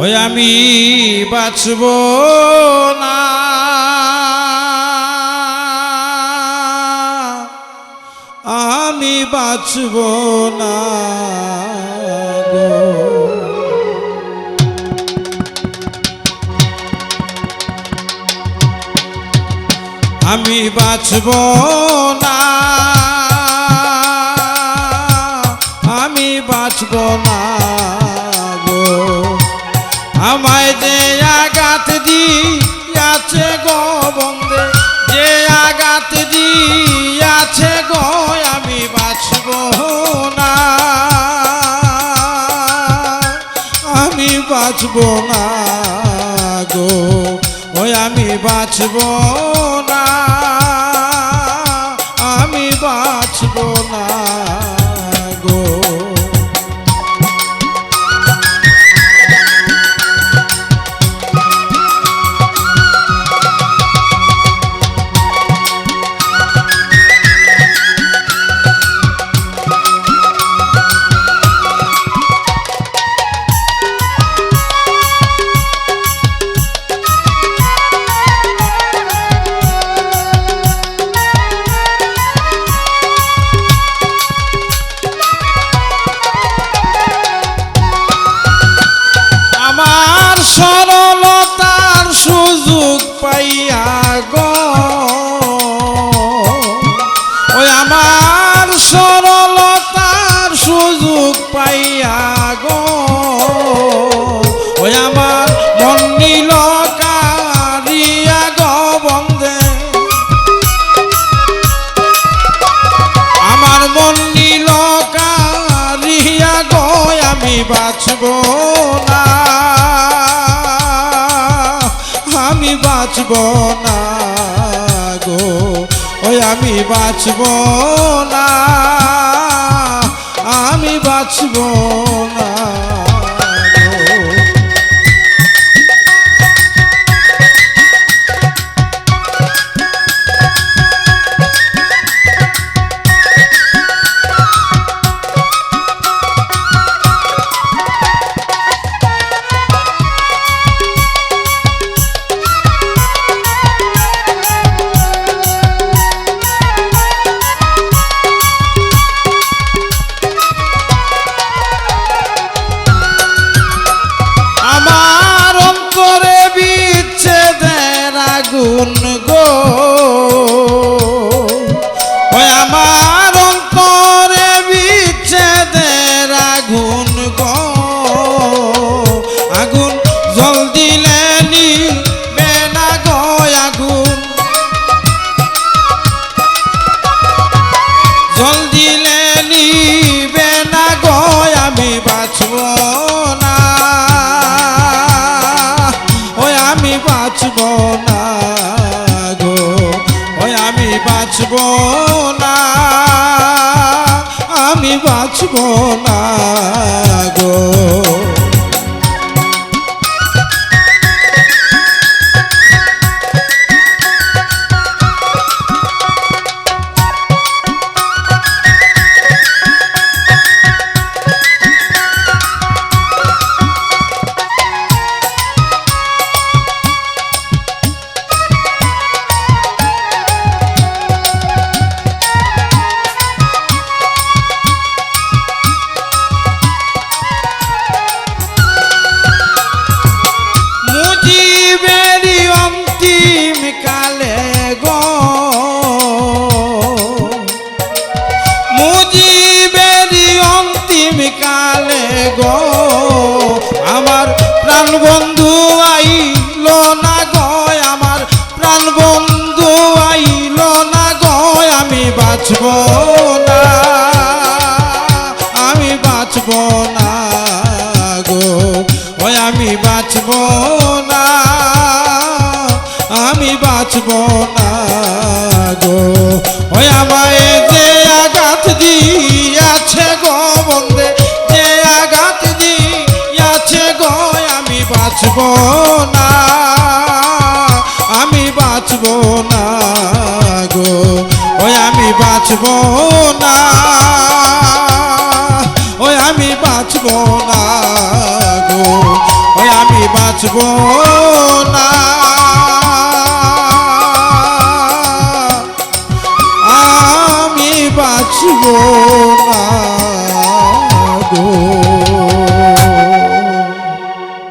ওই আমি বাঁচব না। আমি বাঁচব না আমি বাঁচব না। আমি বাঁচব না। আমায় যে আঘাত দিয়াছে গো বন্দে, যে আঘাত দিয়াছে গো, আমি বাঁচব না। আমি বাঁচব না গো, ওই আমি বাঁচব বাঁচব না আমি বাঁচব না গো ওই আমি বাঁচব না আমি বাঁচব না আমার অন্তরে বিচ্ছেদের আগুন গো। আগুন জল দিলে নিবে না গো আগুন। জল দিলে নিবে না গো আমি বাঁচব। বাঁচব না গো। প্রাণ বন্ধু আইল না গো আমার প্রাণ বন্ধু আইল না গো, আমি বাঁচব না, আমি বাঁচব না গো, ওই আমি বাঁচব না, আমি বাঁচব না গো, ওই আমায় বাঁচব না, আমি বাঁচব না গো। ওই আমি বাঁচব না, ওই আমি বাঁচব না গো। ওই আমি বাঁচব না। আমি বাঁচব না গো।